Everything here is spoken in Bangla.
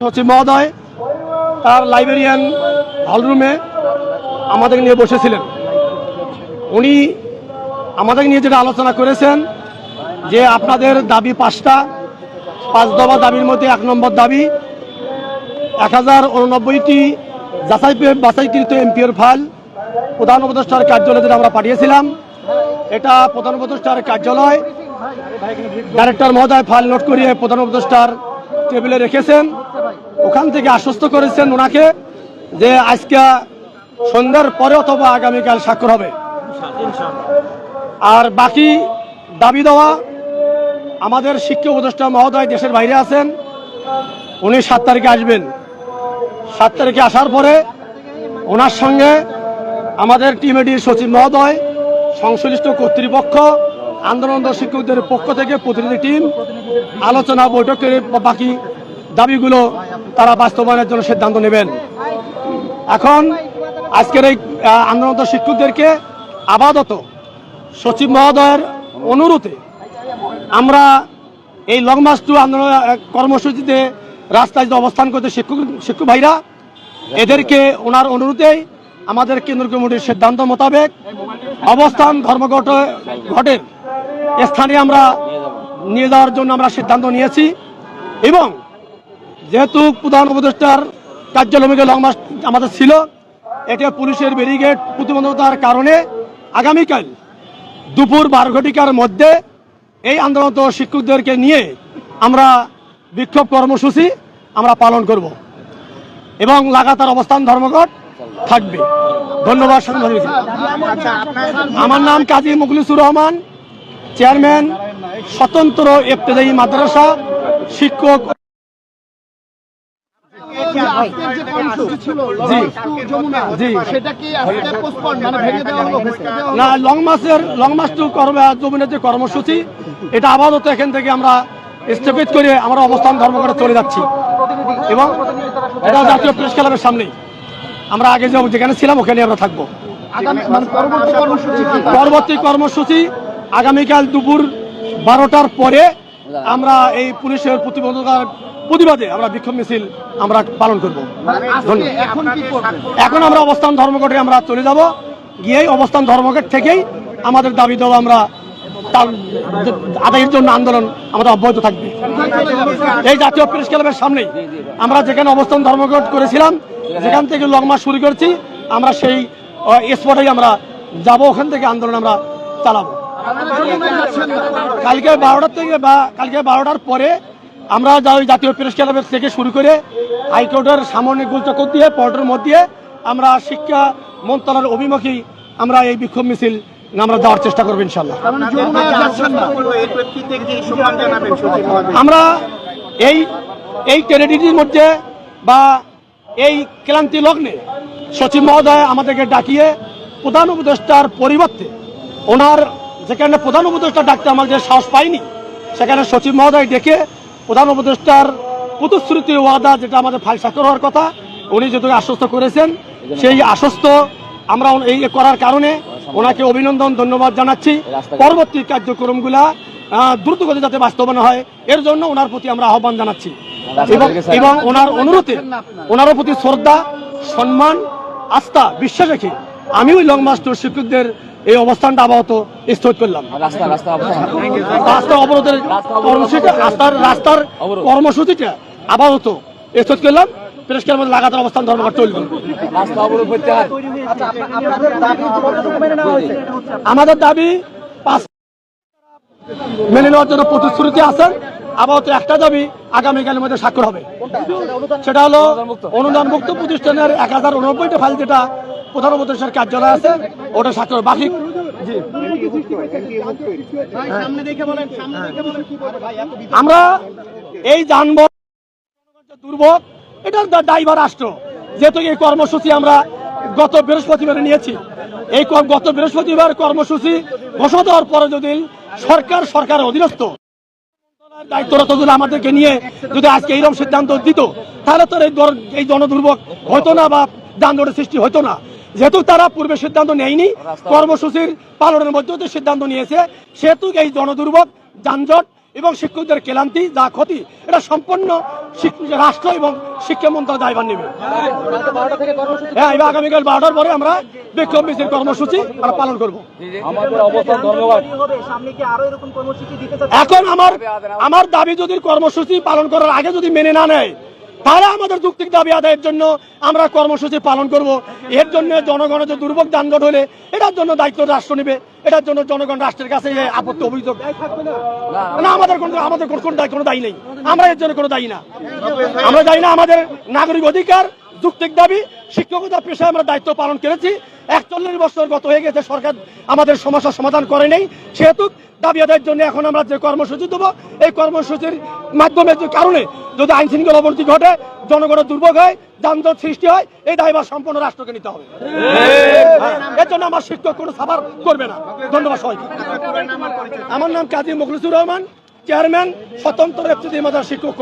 সচিব মহোদয়, তার লাইব্রেরিয়ান হলরুমে আমাদের নিয়ে বসেছিলেন। উনি আমাদের নিয়ে যেটা আলোচনা করেছেন, যে আপনাদের দাবি পাঁচটা, পাঁচ দফা দাবির মধ্যে এক নম্বর দাবি, এক হাজার উননব্বইটি যাচাই বাছাইকৃত এমপিওর ফাইল প্রধান উপদেষ্টার কার্যালয়ে যেটা আমরা পাঠিয়েছিলাম, এটা প্রধান উপদেষ্টার কার্যালয়। ডাইরেক্টর মহোদয় ফাইল নোট করিয়ে প্রধান উপদেষ্টার টেবিলে রেখেছেন। ওখান থেকে আশ্বস্ত করেছেন ওনাকে যে আজকে সন্ধ্যার পরে অথবা আগামীকাল স্বাক্ষর হবে। আর বাকি দাবি দেওয়া, আমাদের শিক্ষা উপদেষ্টা মহোদয় দেশের বাইরে আছেন, উনি সাত তারিখে আসবেন। সাত তারিখে আসার পরে ওনার সঙ্গে আমাদের টিমেডির সচিব মহোদয়, সংশ্লিষ্ট কর্তৃপক্ষ, আন্দোলনরত শিক্ষকদের পক্ষ থেকে প্রতিনিধি টিম, আলোচনা বৈঠক করে বাকি দাবিগুলো তারা বাস্তবায়নের জন্য সিদ্ধান্ত নেবেন। এখন আজকের এই আন্দোলনত শিক্ষকদেরকে আপাতত সচিব মহোদয়ের অনুরোধে আমরা এই লং মার্চ টু আন্দোলন কর্মসূচিতে রাস্তায় অবস্থান করতে শিক্ষক শিক্ষক ভাইরা, এদেরকে ওনার অনুরোধেই আমাদের কেন্দ্র কমিটির সিদ্ধান্ত মোতাবেক অবস্থান ধর্মঘট ঘটের স্থানে আমরা নিয়ে যাওয়ার জন্য আমরা সিদ্ধান্ত নিয়েছি এবং যেহেতু প্রধান উপদেষ্টার কার্যালয়ে লং মার্চ আমাদের ছিল এটা পুলিশের ব্যারিগেড প্রতিবন্ধকতার কারণে আগামীকাল দুপুর বারো ঘটিকার মধ্যে এই আন্দোলনত শিক্ষকদেরকে নিয়ে আমরা বিক্ষোভ কর্মসূচি আমরা পালন করব এবং লাগাতার অবস্থান ধর্মঘট থাকবে। ধন্যবাদ আমার নাম কাজী মুখলিসুর রহমান, চেয়ারম্যান স্বতন্ত্র ইবতেদায়ী মাদ্রাসা শিক্ষক জি। সেটা কি আজকে postpone, মানে ভেঙে দেওয়া হলো, ভেস্তে দেওয়া হলো? না লং মাসের লং মাস টু জমিনের যে কর্মসূচি এটা আপাতত এখান থেকে আমরা স্থগিত করে আমরা অবস্থান ধর্মঘটে চলে যাচ্ছি। এবং এটা জাতীয় প্রেস ক্লাবের সামনেই। আমরা আগে যে যেখানে ছিলাম ওখানে আমরা থাকব। মানে পরবর্তী কর্মসূচি কি? পরবর্তী কর্মসূচি আগামীকাল দুপুর বারোটার পরে আমরা এই পুলিশের প্রতিবন্ধকতার প্রতিবাদে আমরা বিক্ষোভ মিছিল আমরা পালন করব। এখন আমরা অবস্থান ধর্মঘটে আমরা চলে যাব। গিয়েই অবস্থান ধর্মঘট থেকেই আমাদের দাবি দেওয়া আমরা আদায়ের জন্য আন্দোলন আমাদের অব্যাহত থাকবে। এই জাতীয় প্রেস ক্লাবের সামনেই আমরা যেখানে অবস্থান ধর্মঘট করেছিলাম যেখান থেকে লং মার্চ শুরু করছি। আমরা সেই স্পটেই আমরা যাব, ওখান থেকে আন্দোলন আমরা চালাবো। কালকে বারোটার থেকে বা কালকে বারোটার পরে আমরা যা ওই জাতীয় প্রেস ক্লাবের থেকে শুরু করে হাইকোর্টের সামনে গোলচক্কর দিয়ে পল্টের মধ্যে আমরা শিক্ষা মন্ত্রণালয়ের অভিমুখী আমরা এই বিক্ষোভ মিছিল আমরা যাওয়ার চেষ্টা করব ইনশাল্লাহ মানে যমুনায় যাচ্ছেন না। আমরা এই এই টেরিটরির মধ্যে বা এই ক্লান্তি লগ্নে সচিব মহোদয় আমাদেরকে ডাকিয়ে প্রধান উপদেষ্টার পরিবর্তে ওনার যেখানে প্রধান উপদেষ্টা ডাকতে আমাদের সাহস পাইনি সেখানে সচিব মহোদয় ডেকে প্রধান উপদেষ্টার প্রতিশ্রুতি ওয়াদা যেটা আমাদের ফাইল স্বাক্ষর হওয়ার কথা উনি যেহেতু আশ্বস্ত করেছেন সেই আশ্বস্ত আমরা এই করার কারণে ওনাকে অভিনন্দন ধন্যবাদ জানাচ্ছি। পরবর্তী কার্যক্রমগুলা আহ, দ্রুত গতিতে যাতে বাস্তবায়ন হয় এর জন্য ওনার প্রতি আমরা আহ্বান জানাচ্ছি। এবং এবং ওনার অনুরোধে ওনার প্রতি শ্রদ্ধা সম্মান আস্থা বিশ্বাস রেখে আমি ওই লং মাস্টার শিক্ষকদের এই অবস্থানটা আপাতত স্থগিত করলাম। রাস্তা অবরোধের কর্মসূচিটা রাস্তার রাস্তার কর্মসূচিটা আপাতত স্থগিত করলাম। ক্লাবের লাগাতার অবস্থান ধর্মঘট চলবে। আমাদের দাবি পাঁচ মেনে নেওয়ার জন্য প্রতিশ্রুতি আছেন। আপাতত একটা দাবি আগামীকালের মধ্যে স্বাক্ষর হবে। সেটা হলো অনুদান মুক্ত প্রতিষ্ঠানের এক হাজার উনব্বইটা ফাইল যেটা প্রধান উপদেশের কার্যালয় আছে ওটা স্বাক্ষর বাকি। আমরা এই যানবাহন দুর্ভোগ এটার দা- দায়ভার রাষ্ট্র। যেহেতু এই কর্মসূচি আমরা গত বৃহস্পতিবার নিয়েছি এই গত বৃহস্পতিবার কর্মসূচি ঘোষণা দেওয়ার পরে যদি সরকার সরকার অধীনস্থ দায়িত্বরতগুলো আমাদেরকে নিয়ে যদি আজকে এইরকম সিদ্ধান্ত দিত তাহলে তো এই এই জনদুর্ভোগ হতো না বা যানজটের সৃষ্টি হতো না। যেহেতু তারা পূর্বে সিদ্ধান্ত নেয়নি কর্মসূচির পালনের মধ্যে সিদ্ধান্ত নিয়েছে সেহেতু এই জনদুর্ভোগ যানজট এবং শিক্ষকদের ক্লান্তি যা ক্ষতি এটা সম্পূর্ণ রাষ্ট্র এবং শিক্ষা মন্ত্রণালয় দায়ভার নেবে। হ্যাঁ এবার আগামীকাল বারোটার পরে আমরা বিক্ষোভ মিছিল কর্মসূচি আমরা পালন করব। এখন আমার আমার দাবি যদি কর্মসূচি পালন করার আগে যদি মেনে না নেয় তাহলে আমাদের যৌক্তিক দাবি আদায়ের জন্য আমরা কর্মসূচি পালন করব। এর জন্য জনগণের যে দুর্ভোগ যানজট হলে এটার জন্য দায়িত্ব রাষ্ট্র নেবে। এটার জন্য জনগণ রাষ্ট্রের কাছে আপত্তি অভিযোগ। না, আমাদের কোনো আমাদের কোনো কোনো দায় কোনো দায়ী নেই। আমরা এর জন্য কোনো দায়ী না। আমরা দায়ী না আমাদের নাগরিক অধিকার যুক্তিক দাবি, শিক্ষকতা পেশায় আমরা দায়িত্ব পালন করেছি। একচল্লিশ বছর গত হয়ে গেছে, সরকার আমাদের সমস্যার সমাধান করে নেই। সেহেতু দাবি আদায়ের জন্য এখন আমরা যে কর্মসূচি দেবো, এই কর্মসূচির মাধ্যমে যে কারণে যদি আইন শৃঙ্খলা অবনতি ঘটে জনগণের দুর্ভোগ হয়, যানজট সৃষ্টি হয়, এই দায়ভার সম্পূর্ণ রাষ্ট্রকে নিতে হবে। এর জন্য আমার শিক্ষক কোনো সাফার করবে না। ধন্যবাদ সবাইকে। আমার নাম কাজী মুখলিসুর রহমান, চেয়ারম্যান, স্বতন্ত্র শিক্ষক